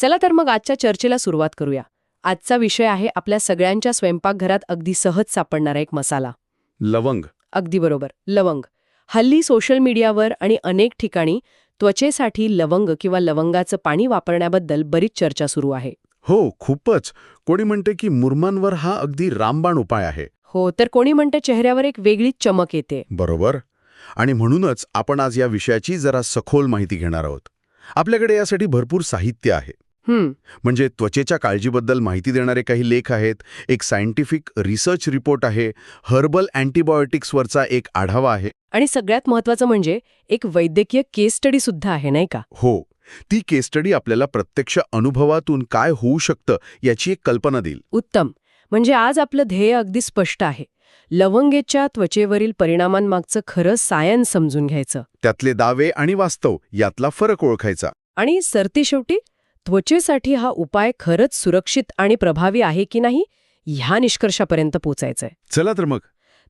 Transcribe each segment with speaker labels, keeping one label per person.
Speaker 1: चला तर मग आजच्या चर्चेला सुरुवात करूया. आजचा विषय आहे आपल्या सगळ्यांच्या स्वयंपाकघरात अगदी सहज सापडणारा एक मसाला.
Speaker 2: लवंग.
Speaker 1: अगदी बरोबर लवंग. हल्ली सोशल मीडियावर आणि अनेक ठिकाणी त्वचेसाठी लवंग किंवा लवंगाचं पाणी वापरण्याबद्दल बरीच चर्चा सुरू आहे.
Speaker 2: हो खूपच. कोणी म्हणते की मुरमांवर हा अगदी रामबाण उपाय आहे.
Speaker 1: हो तर कोणी म्हणतं चेहऱ्यावर एक वेगळीच चमक येते.
Speaker 2: बरोबर. आणि म्हणूनच आपण आज या विषयाची जरा सखोल माहिती घेणार आहोत. आपल्याकडे यासाठी भरपूर साहित्य आहे. म्हणजे त्वचेच्या काळजीबद्दल माहिती देणारे काही लेख आहेत एक सायंटिफिक रिसर्च रिपोर्ट आहे हर्बल अँटीबायोटिक्सवरचा एक आढावा आहे.
Speaker 1: आणि सगळ्यात महत्वाचं म्हणजे एक वैद्यकीय केस स्टडी सुद्धा आहे नाही का?
Speaker 2: हो. ती केस स्टडी आपल्याला प्रत्यक्ष अनुभवातून काय होऊ शकतं याची एक कल्पना देईल.
Speaker 1: उत्तम. म्हणजे आज आपलं ध्येय अगदी स्पष्ट आहे. लवंगेच्या त्वचेवरील परिणामांमागचं खरं सायन्स समजून घ्यायचं.
Speaker 2: त्यातले दावे आणि वास्तव यातला फरक ओळखायचा.
Speaker 1: आणि सरती शेवटी त्वचेसाठी हा उपाय खरंच सुरक्षित आणि प्रभावी आहे की नाही ह्या निष्कर्षापर्यंत पोचायचंय.
Speaker 2: चला तर मग.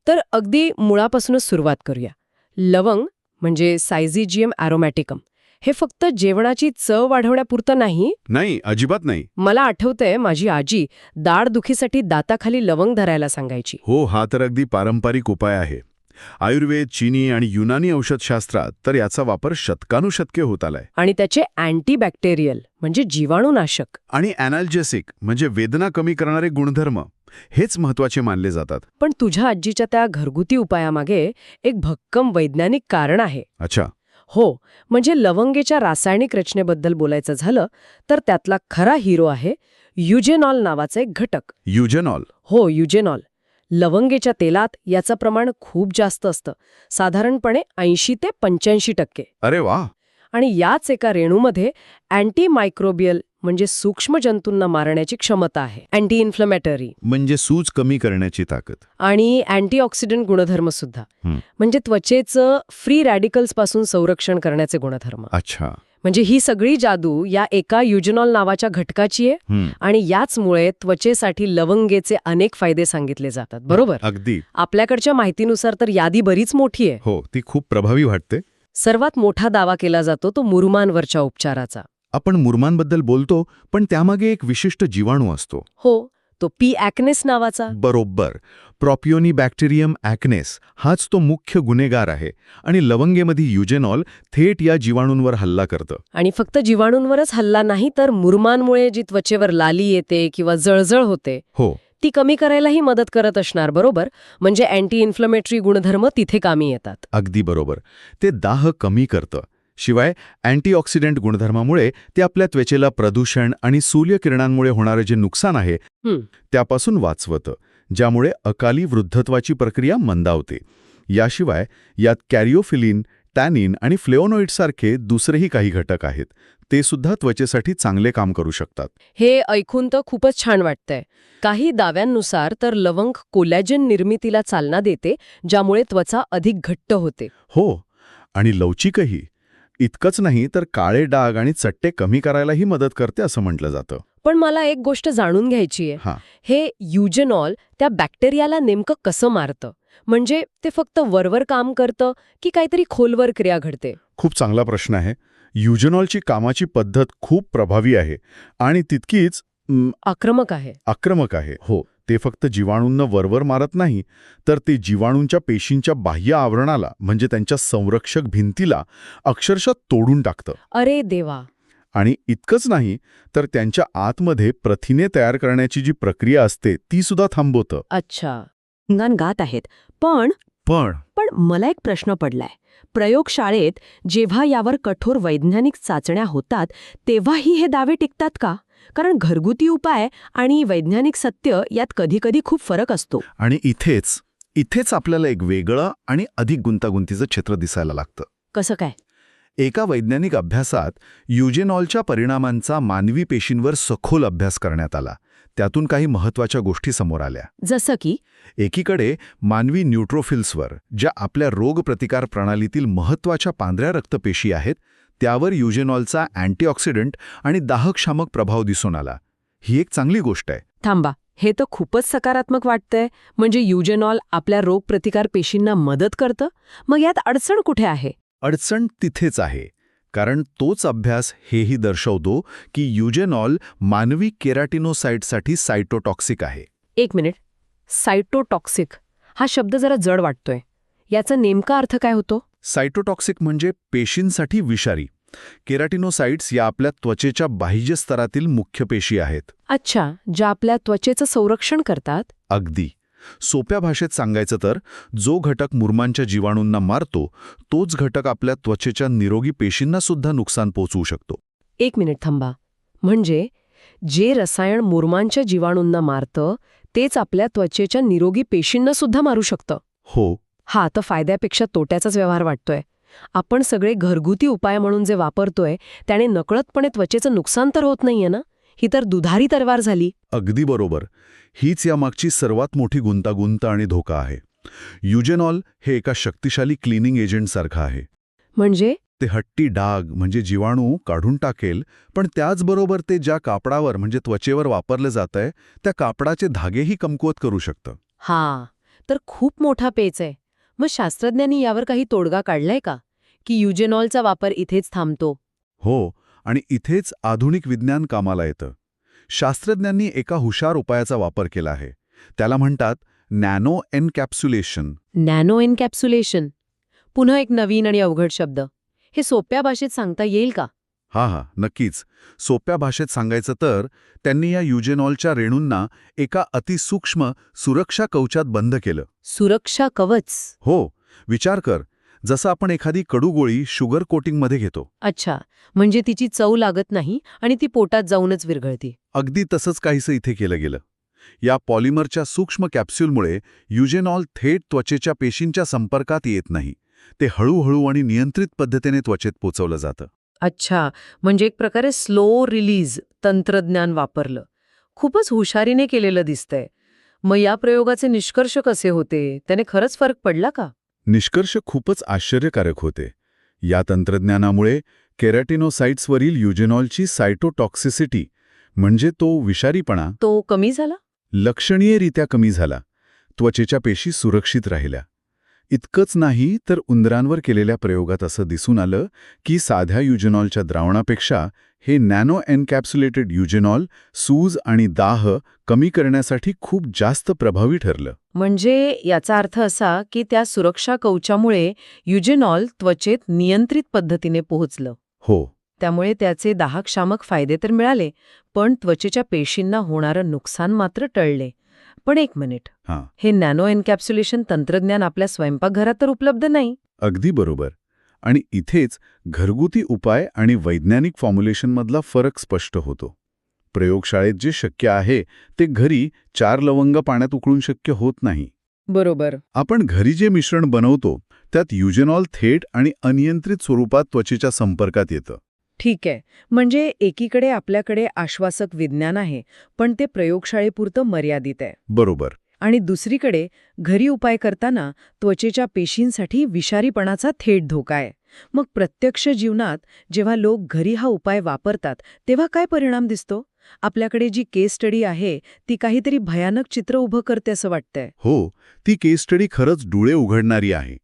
Speaker 1: तर अगदी मुळापासूनच सुरुवात करूया. लवंग म्हणजे सायझिजियम ॲरोमॅटिकम हे फक्त जेवणाची चव वाढवण्यापुरतं नाही?
Speaker 2: नाही अजिबात नाही.
Speaker 1: मला आठवतंय माझी आजी दाढदुखीसाठी दाताखाली लवंग धरायला सांगायची.
Speaker 2: हो हा तर अगदी पारंपरिक उपाय आहे. आयुर्वेद चीनी आणि युनानी औषधशास्त्रात तर याचा वापर शतकानुशतके होत आलाय.
Speaker 1: आणि त्याचे अँटीबॅक्टेरियल म्हणजे जीवाणूनाशक.
Speaker 2: आणि अॅनाल्जेसिक म्हणजे वेदना कमी करणारे गुणधर्म हेच महत्त्वाचे मानले जातात.
Speaker 1: पण तुझ्या आजीच्या त्या घरगुती उपायामागे एक भक्कम वैज्ञानिक कारण आहे.
Speaker 2: अच्छा.
Speaker 1: हो म्हणजे लवंगेच्या रासायनिक रचनेबद्दल बोलायचं झालं तर त्यातला खरा हिरो आहे युजेनॉल नावाचा एक घटक.
Speaker 2: युजेनॉल.
Speaker 1: हो युजेनॉल. लवंगेच्या तेलात याचं प्रमाण खूप जास्त असतं. साधारणपणे ऐंशी ते पंच्याऐंशी टक्के.
Speaker 2: अरे वा!
Speaker 1: आणि याच एका रेणूमध्ये अँटी मायक्रोबियल म्हणजे सूक्ष्म जंतूंना मारण्याची क्षमता आहे. अँटी इन्फ्लमेटरी
Speaker 2: म्हणजे सूज कमी करण्याची ताकद.
Speaker 1: आणि अँटीऑक्सिडंट गुणधर्म सुद्धा. म्हणजे त्वचेचं फ्री रॅडिकल्सपासून संरक्षण करण्याचे गुणधर्म.
Speaker 2: अच्छा.
Speaker 1: म्हणजे ही सगळी जादू या एका युजनॉल नावाच्या घटकाची आहे. आणि याचमुळे त्वचेसाठी लवंगेचे अनेक फायदे सांगितले जातात. बरोबर?
Speaker 2: अगदी.
Speaker 1: आपल्याकडच्या माहितीनुसार तर यादी बरीच मोठी आहे.
Speaker 2: हो ती खूप प्रभावी वाटते.
Speaker 1: सर्वात मोठा दावा केला जातो तो मुरुमांवरच्या उपचाराचा.
Speaker 2: आपण मुरमांबद्दल बोलतो पण त्यामागे एक विशिष्ट जीवाणू असतो.
Speaker 1: हो. तो पी ॲक्नेस नावाचा.
Speaker 2: बरोबर. प्रॉपियोनी बॅक्टेरियम ॲक्नेस हाच तो मुख्य गुन्हेगार आहे आणि लवंगेमध्ये युजेनॉल थेट या जीवाणूंवर हल्ला करतं.
Speaker 1: आणि फक्त जीवाणूंवरच हल्ला नाही तर मुरमांमुळे जी त्वचेवर लाली येते किंवा जळजळ होते
Speaker 2: हो.
Speaker 1: ती कमी करायलाही मदत करत असणार बरोबर? म्हणजे अँटी इन्फ्लमेटरी गुणधर्म तिथे कामी येतात.
Speaker 2: अगदी बरोबर. ते दाह कमी करतं. शिवाय अँटीऑक्सिडंट गुणधर्मामुळे ते आपल्या त्वचेला प्रदूषण आणि सूर्यकिरणांमुळे होणारे जे नुकसान आहे. त्यापासून वाचवतं ज्यामुळे अकाली वृद्धत्वाची प्रक्रिया मंदावते. याशिवाय यात कॅरिओफिलिन टॅनिन आणि फ्लेओनॉइडसारखे दुसरेही काही घटक आहेत. ते सुद्धा त्वचेसाठी चांगले काम करू शकतात.
Speaker 1: हे ऐकून तर खूपच छान वाटतंय. काही दाव्यांनुसार तर लवंग कोलॅजन निर्मितीला चालना देते ज्यामुळे त्वचा अधिक घट्ट होते.
Speaker 2: हो आणि लवचिकही. इतकंच नाही तर काळे डाग आणि चट्टे कमी करायलाही मदत करते असं म्हटलं जातं.
Speaker 1: पण मला एक गोष्ट जाणून घ्यायची आहे.
Speaker 2: हां.
Speaker 1: हे युजेनॉल त्या बॅक्टेरियाला नेमकं कसं मारतं? म्हणजे ते फक्त वरवर काम करतं की काहीतरी खोलवर क्रिया घडते?
Speaker 2: खूप चांगला प्रश्न आहे. युजनॉलची कामाची पद्धत खूप प्रभावी आहे आणि तितकीच
Speaker 1: आक्रमक आहे.
Speaker 2: आक्रमक आहे. हो. ते फक्त जीवाणूंना वरवर मारत नाही तर ते जीवाणूंच्या पेशींच्या बाह्य आवरणाला म्हणजे त्यांच्या संरक्षक भिंतीला अक्षरशः तोडून टाकतं.
Speaker 1: अरे देवा!
Speaker 2: आणि इतकंच नाही तर त्यांच्या आतमध्ये प्रथिने तयार करण्याची जी प्रक्रिया असते ती सुद्धा थांबवतं.
Speaker 1: अच्छा.
Speaker 3: गान गात आहेत. पण
Speaker 2: पण
Speaker 3: पण मला एक प्रश्न पडलाय. प्रयोगशाळेत जेव्हा यावर कठोर वैज्ञानिक चाचण्या होतात तेव्हाही हे दावे टिकतात का? कारण घरगुती उपाय आणि वैज्ञानिक सत्य यात कधीकधी खूप फरक असतो.
Speaker 2: आणि इथेच इथेच आपल्याला एक वेगळं आणि अधिक गुंतागुंतीचं चित्र दिसायला लागतं.
Speaker 3: कसं काय?
Speaker 2: एका वैज्ञानिक अभ्यासात युजेनॉलच्या परिणामांचा मानवी पेशींवर सखोल अभ्यास करण्यात आला. त्यातून काही महत्त्वाच्या गोष्टी समोर आल्या.
Speaker 3: जसं की?
Speaker 2: एकीकडे मानवी न्यूट्रोफिल्सवर ज्या आपल्या रोगप्रतिकार प्रणालीतील महत्त्वाच्या पांढऱ्या रक्तपेशी आहेत त्यावर युजेनॉलचा अँटीऑक्सिडंट आणि दाहकशामक प्रभाव दिसून आला. ही एक चांगली गोष्ट आहे.
Speaker 3: थांबा हे तर खूपच सकारात्मक वाटतंय. म्हणजे युजेनॉल आपल्या रोगप्रतिकार पेशींना मदत करतं? मग यात अडचण कुठे आहे?
Speaker 2: अडचण तिथेच आहे. कारण तोच अभ्यास हेही दर्शवतो की युजेनॉल मानवी केराटिनोसाइटसाठी सायटोटॉक्सिक आहे.
Speaker 1: एक मिनिट. सायटोटॉक्सिक हा शब्द जरा जड वाटतोय. याचा नेमका अर्थ काय होतो?
Speaker 2: सायटोटॉक्सिक म्हणजे पेशींसाठी विषारी. केराटिनोसाइट्स या आपल्या त्वचेच्या बाह्य स्तरातील मुख्य पेशी आहेत.
Speaker 1: अच्छा ज्या आपल्या त्वचेचं संरक्षण करतात?
Speaker 2: अगदी. सोप्या भाषेत सांगायचं तर जो घटक मुरमांच्या जीवाणूंना मारतो तोच घटक आपल्या त्वचेच्या निरोगी पेशींना सुद्धा नुकसान पोचवू शकतो.
Speaker 1: एक मिनिट थांबा. म्हणजे जे रसायन मुरमांच्या जीवाणूंना मारतं तेच आपल्या त्वचेच्या निरोगी पेशींना सुद्धा मारू शकतं?
Speaker 2: हो.
Speaker 1: हा आता फायद्यापेक्षा तोट्याचाच व्यवहार वाटतोय. आपण सगळे घरगुती उपाय म्हणून जे वापरतोय त्याने नकळतपणे त्वचेचं नुकसान तर होत नाहीये ना? ही तर दुधारी तरवार झाली.
Speaker 2: अगदी बरोबर. हीच यामागची सर्वात मोठी गुंतागुंत आणि धोका आहे. युजेनॉल हे एका शक्तिशाली क्लिनिंग एजंटसारखं आहे.
Speaker 1: म्हणजे?
Speaker 2: ते हट्टी डाग म्हणजे जीवाणू काढून टाकेल पण त्याचबरोबर ते ज्या कापडावर म्हणजे त्वचेवर वापरलं जातंय त्या कापडाचे धागेही कमकुवत करू शकतं.
Speaker 1: हा तर खूप मोठा पेच आहे. मग शास्त्रज्ञांनी यावर काही तोडगा काढलाय का? की युजेनॉलचा वापर इथेच थांबतो?
Speaker 2: हो आणि इथेच आधुनिक विज्ञान कामाला येतं. शास्त्रज्ञांनी एका हुशार उपायाचा वापर केला आहे. त्याला म्हणतात नॅनो एनकॅप्सुलेशन.
Speaker 1: Nano encapsulation? पुन्हा एक नवीन आणि अवघड शब्द. हे सोप्या भाषेत सांगता येईल का?
Speaker 2: हा हा नक्कीच. सोप्या भाषेत सांगायचं तर त्यांनी या युजेनॉलच्या रेणूंना एका अतिसूक्ष्म सुरक्षा कवचात बंद केलं.
Speaker 1: सुरक्षा कवच?
Speaker 2: हो विचार कर. जसं आपण एखादी कडूगोळी शुगर कोटिंगमध्ये घेतो.
Speaker 1: अच्छा म्हणजे तिची चव लागत नाही आणि ती पोटात जाऊनच विरघळते.
Speaker 2: अगदी तसंच काहीसं इथे केलं गेलं. या पॉलिमरच्या सूक्ष्म कॅप्स्यूलमुळे युजेनॉल थेट त्वचेच्या पेशींच्या संपर्कात येत नाही. ते हळूहळू आणि नियंत्रित पद्धतीने त्वचेत पोचवलं जातं.
Speaker 1: अच्छा म्हणजे एक प्रकारे स्लो रिलीज तंत्रज्ञान वापरलं. खूपच हुशारीने केलेलं दिसतंय. मग या प्रयोगाचे निष्कर्ष कसे होते? त्याने खरंच फरक पडला का?
Speaker 2: निष्कर्ष खूपच आश्चर्यकारक होते. या तंत्रज्ञानामुळे केरॅटिनोसाइट्सवरील युजेनॉलची सायटोटॉक्सिसिटी म्हणजे तो विषारीपणा
Speaker 1: तो कमी झाला?
Speaker 2: लक्षणीयरित्या कमी झाला. त्वचेच्या पेशी सुरक्षित राहिल्या. इतकंच नाही तर उंदरांवर केलेल्या प्रयोगात असं दिसून आलं की साध्या युजेनॉलच्या द्रावणापेक्षा हे नॅनो एनकॅप्सुलेटेड युजेनॉल सूज आणि दाह कमी करण्यासाठी खूप जास्त प्रभावी ठरलं.
Speaker 1: म्हणजे याचा अर्थ असा की त्या सुरक्षा कवचामुळे युजेनॉल त्वचेत नियंत्रित पद्धतीने पोहोचलं.
Speaker 2: हो.
Speaker 1: त्यामुळे त्याचे दाहक्षामक फायदे तर मिळाले पण त्वचेच्या पेशींना होणारं नुकसान मात्र टळले. पण एक मिनिट.
Speaker 2: हां.
Speaker 1: हे नॅनो एनकॅप्सुलेशन तंत्रज्ञान आपल्या स्वयंपाकघरात तर उपलब्ध नाही.
Speaker 2: अगदी बरोबर. आणि इथेच घरगुती उपाय आणि वैज्ञानिक फॉर्म्युलेशनमधला फरक स्पष्ट होतो. प्रयोगशाळेत जे शक्य आहे ते घरी चार लवंग पाण्यात उकळून शक्य होत नाही.
Speaker 1: बरोबर.
Speaker 2: आपण घरी जे मिश्रण बनवतो त्यात युजेनॉल थेट आणि अनियंत्रित स्वरूपात त्वचेच्या संपर्कात येतं.
Speaker 1: ठीक आहे. म्हणजे एकीकडे आपल्याकडे आश्वासक विज्ञान आहे पण ते प्रयोगशाळेपुरतं मर्यादित आहे.
Speaker 2: बरोबर.
Speaker 1: आणि दुसरीकडे घरी उपाय करताना त्वचेच्या पेशींसाठी विषारीपणाचा थेट धोका आहे. मग प्रत्यक्ष जीवनात जेव्हा लोक घरी हा उपाय वापरतात तेव्हा काय परिणाम दिसतो? आपल्याकडे जी केस स्टडी आहे ती काहीतरी भयानक चित्र उभं करते असं वाटतंय.
Speaker 2: हो ती केस स्टडी खरंच डोळे उघडणारी आहे.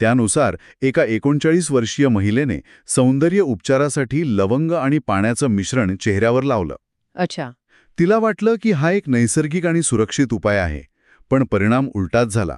Speaker 2: त्यानुसार एका एकोणचाळीस वर्षीय महिलेने सौंदर्य उपचारासाठी लवंग आणि पाण्याचं मिश्रण चेहऱ्यावर लावलं.
Speaker 1: अच्छा.
Speaker 2: तिला वाटलं की हा एक नैसर्गिक आणि सुरक्षित उपाय आहे पण परिणाम उलटाच झाला.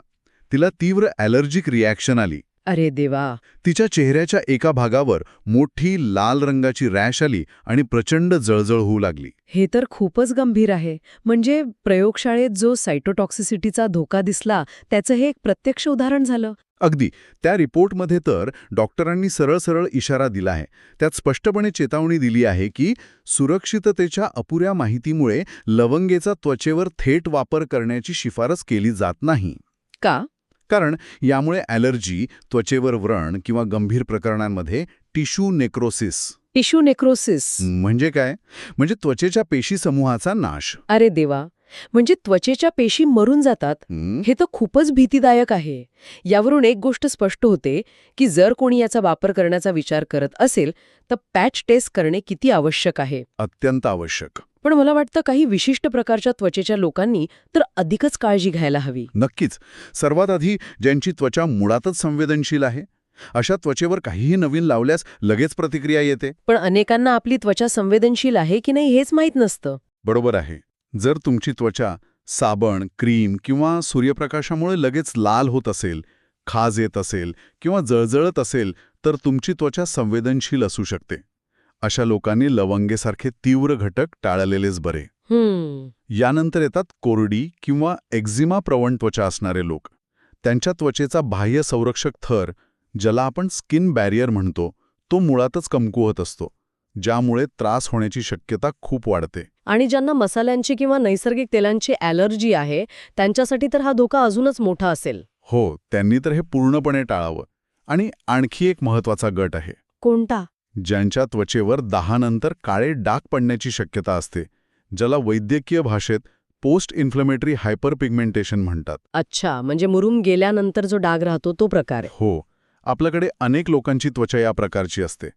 Speaker 2: तिला तीव्र ॲलर्जिक रिॲक्शन आली.
Speaker 1: अरे देवा.
Speaker 2: तिच्या चेहऱ्याच्या एका भागावर मोठी लाल रंगाची रॅश आली आणि प्रचंड जळजळ होऊ लागली.
Speaker 1: हे तर खूपच गंभीर आहे. म्हणजे प्रयोगशाळेत जो सायटोटॉक्सिसिटीचा धोका दिसला त्याचं हे एक प्रत्यक्ष उदाहरण झालं.
Speaker 2: अगदी. त्या रिपोर्टमध्ये तर डॉक्टरांनी सरळ सरळ इशारा दिला आहे. त्यात स्पष्टपणे चेतावणी दिली आहे की सुरक्षिततेच्या अपुऱ्या माहितीमुळे लवंगेचा त्वचेवर थेट वापर करण्याची शिफारस केली जात नाही.
Speaker 1: का?
Speaker 2: कारण यामुळे ॲलर्जी त्वचेवर व्रण किंवा गंभीर प्रकरणांमध्ये टिश्यू नेक्रोसिस.
Speaker 1: Tissue necrosis.
Speaker 2: म्हणजे काय? म्हणजे त्वचेच्या पेशी समूहाचा नाश.
Speaker 1: अरे देवा! म्हणजे त्वचेच्या पेशी मरून जातात
Speaker 2: हं?
Speaker 1: हे तर खूपच भीतीदायक आहे. यावरून एक गोष्ट स्पष्ट होते की जर कोणी याचा वापर करण्याचा विचार करत असेल तर पॅच टेस्ट करणे किती आवश्यक आहे?
Speaker 2: अत्यंत आवश्यक.
Speaker 1: पण मला वाटतं काही विशिष्ट प्रकारच्या त्वचेच्या लोकांनी तर अधिकच काळजी घ्यायला हवी.
Speaker 2: नक्कीच. सर्वात आधी ज्यांची त्वचा मुळातच संवेदनशील आहे अशा त्वचेवर काहीही नवीन लावल्यास लगेच प्रतिक्रिया येते.
Speaker 1: पण अनेकांना आपली त्वचा संवेदनशील आहे की नाही हेच माहीत नसतं.
Speaker 2: बरोबर आहे. जर तुमची त्वचा साबण क्रीम किंवा सूर्यप्रकाशामुळे लगेच लाल होत असेल खाज येत असेल किंवा जळजळत असेल तर तुमची त्वचा संवेदनशील असू शकते. अशा लोकांनी लवंगेसारखे तीव्र घटक टाळलेलेच बरे. यानंतर येतात कोरडी किंवा एक्झिमा प्रवण त्वचा असणारे लोक. त्यांच्या त्वचेचा बाह्य संरक्षक थर ज्याला आपण स्किन बॅरियर म्हणतो तो मुळातच कमकुवत असतो ज्यामुळे त्रास होण्याची शक्यता खूप वाढते.
Speaker 1: आणि ज्यांना मसाल्यांची किंवा नैसर्गिक तेलांची ॲलर्जी आहे त्यांच्यासाठी तर हा धोका अजूनच मोठा असेल.
Speaker 2: हो त्यांनी तर हे पूर्णपणे टाळावं. आणि आणखी एक महत्त्वाचा गट आहे.
Speaker 1: कोणता?
Speaker 2: ज्यांच्या त्वचेवर दहानंतर काळे डाग पडण्याची शक्यता असते ज्याला वैद्यकीय भाषेत पोस्ट इन्फ्लमेटरी हायपरपिगमेंटेशन म्हणतात.
Speaker 1: अच्छा म्हणजे मुरुम गेल्यानंतर जो डाग राहतो तो प्रकार
Speaker 2: हो आपल्याकडे अनेक लोकांची त्वचा या प्रकारची असते.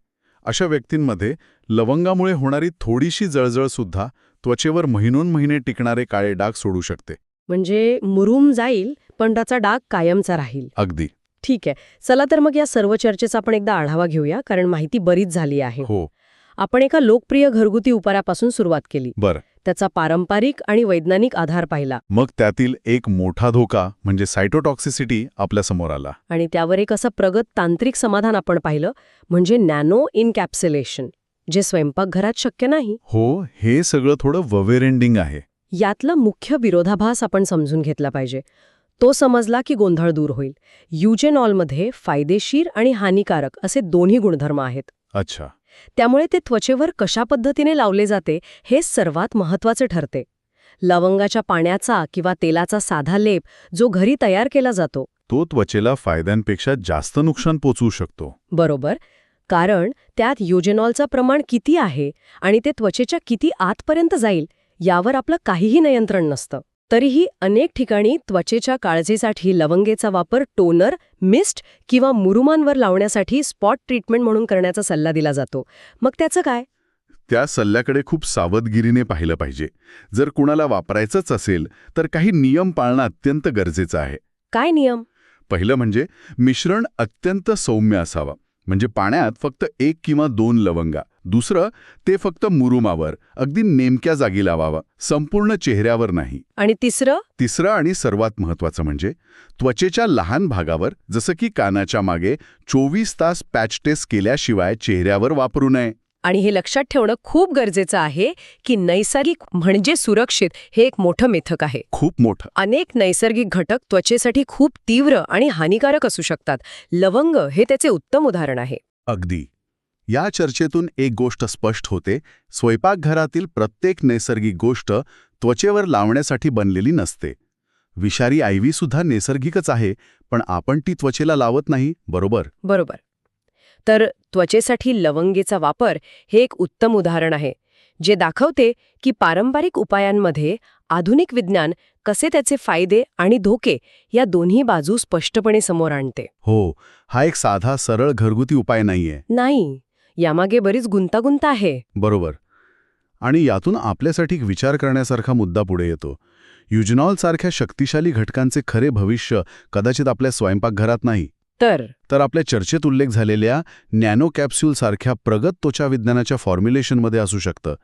Speaker 2: अशा व्यक्तींमध्ये लवंगामुळे होणारी थोडीशी जळजळ सुद्धा त्वचेवर महिनोन महिने टिकणारे काळे डाग सोडू शकते.
Speaker 1: म्हणजे मुरुम जाईल पण त्याचा डाग कायमचा राहील.
Speaker 2: अगदी.
Speaker 1: ठीक आहे. चला तर मग या सर्व चर्चेचा आपण एकदा आढावा घेऊया कारण माहिती बरीच झाली आहे.
Speaker 2: हो.
Speaker 1: आपण एका लोकप्रिय घरगुती उपायापासून सुरुवात केली.
Speaker 2: बरं.
Speaker 1: त्याचा पारंपरिक आणि वैज्ञानिक आधार पाहिला.
Speaker 2: मग त्यातील एक मोठा धोका म्हणजे सायटोटॉक्सिसिटी आपल्यासमोर आला.
Speaker 1: आणि त्यावर एक असं प्रगत तांत्रिक समाधान आपण पाहिलं म्हणजे नॅनो इनकॅप्सुलेशन जे स्वयंपाकघरात शक्य नाही.
Speaker 2: हो हे सगळं थोडं ववेरेंडिंग आहे.
Speaker 1: यातला मुख्य विरोधाभास आपण समजून घेतला पाहिजे. तो समजला की गोंधळ दूर होईल. युजेनॉलमध्ये फायदेशीर आणि हानिकारक असे दोन्ही गुणधर्म आहेत.
Speaker 2: अच्छा.
Speaker 1: त्यामुळे ते त्वचेवर कशा पद्धतीने लावले जाते हे सर्वात महत्त्वाचे ठरते. लवंगाच्या पाण्याचा किंवा तेलाचा साधा लेप जो घरी तयार केला जातो.
Speaker 2: तो त्वचेला फायद्यांपेक्षा जास्त नुकसान पोचवू शकतो.
Speaker 1: बरोबर. कारण त्यात युजेनॉलचं प्रमाण किती आहे आणि ते त्वचेच्या किती आतपर्यंत जाईल यावर आपलं काहीही नियंत्रण नसतं. तरीही अनेक ठिकाणी त्वचेच्या काळजीसाठी लवंगेचा वापर टोनर मिस्ट किंवा मुरुमांवर लावण्यासाठी स्पॉट ट्रीटमेंट म्हणून करण्याचा सल्ला दिला जातो. मग त्याचं काय?
Speaker 2: त्या सल्ल्याकडे खूप सावधगिरीने पाहिलं पाहिजे. जर कुणाला वापरायचंच असेल तर काही नियम पाळणं अत्यंत गरजेचं आहे.
Speaker 1: काय नियम?
Speaker 2: पहिलं म्हणजे मिश्रण अत्यंत सौम्य असावं. म्हणजे पाण्यात फक्त एक किंवा दोन लवंगा. दुसरं ते फक्त मुरुमावर अगदी नेमक्या जागी लावावं संपूर्ण चेहऱ्यावर नाही.
Speaker 1: आणि तिसरं?
Speaker 2: तिसरं आणि सर्वात महत्वाचं म्हणजे त्वचेच्या लहान भागावर जसं की कानाच्या मागे चोवीस तास पॅच टेस्ट केल्याशिवाय चेहऱ्यावर वापरू नये.
Speaker 1: आणि हे लक्षात ठेवणं खूप गरजेचं आहे की नैसर्गिक म्हणजे सुरक्षित हे एक मोठं मिथक आहे.
Speaker 2: खूप मोठं.
Speaker 1: अनेक नैसर्गिक घटक त्वचेसाठी खूप तीव्र आणि हानिकारक असू शकतात. लवंग हे त्याचे उत्तम उदाहरण आहे.
Speaker 2: अगदी. या चर्चेतून एक गोष्ट स्पष्ट होते. स्वयंपाकघरातील प्रत्येक नैसर्गिक गोष्ट त्वचेवर लावण्यासाठी बनलेली नसते. विषारी आयवी सुद्धा नैसर्गिकच आहे पण आपण ती त्वचेला लावत नाही बरोबर?
Speaker 1: बरोबर. तर त्वचेसाठी लवंगेचा वापर हे एक उत्तम उदाहरण आहे जे दाखवते की पारंपरिक उपायांमध्ये आधुनिक विज्ञान कसे त्याचे फायदे आणि धोके या दोन्ही बाजू स्पष्टपणे समोर आणते.
Speaker 2: हो हा एक साधा सरळ घरगुती उपाय नाहीये.
Speaker 1: नाही यामागे बरीच गुंतागुंत आहे.
Speaker 2: बरोबर. आणि यातून आपल्यासाठी विचार करण्यासारखा मुद्दा पुढे येतो. युजनॉलसारख्या शक्तिशाली घटकांचे खरे भविष्य कदाचित आपल्या स्वयंपाकघरात नाही.
Speaker 1: तर
Speaker 2: तर आपल्या चर्चेत उल्लेख झालेल्या नॅनो कॅप्सूलसारख्या प्रगत त्वचा विज्ञानाच्या फॉर्म्युलेशनमध्ये असू शकतं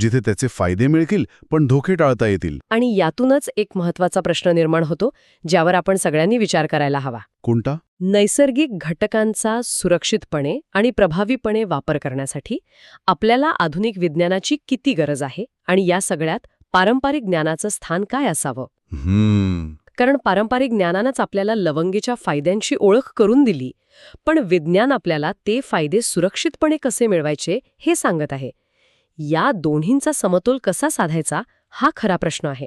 Speaker 2: जिथे त्याचे फायदे मिळतील पण धोके टाळता येतील.
Speaker 1: आणि यातूनच एक महत्त्वाचा प्रश्न निर्माण होतो ज्यावर आपण सगळ्यांनी विचार करायला हवा.
Speaker 2: कोणता?
Speaker 1: नैसर्गिक घटकांचा सुरक्षितपणे आणि प्रभावीपणे वापर करण्यासाठी आपल्याला आधुनिक विज्ञानाची किती गरज आहे आणि या सगळ्यात पारंपरिक ज्ञानाचं स्थान काय असावं?
Speaker 2: हम्म.
Speaker 1: कारण पारंपरिक ज्ञानानंच आपल्याला लवंगीच्या फायद्यांची ओळख करून दिली. पण विज्ञान आपल्याला ते फायदे सुरक्षितपणे कसे मिळवायचे हे सांगत आहे. या दोन्हींचा समतोल कसा साधायचा हा खरा प्रश्न आहे.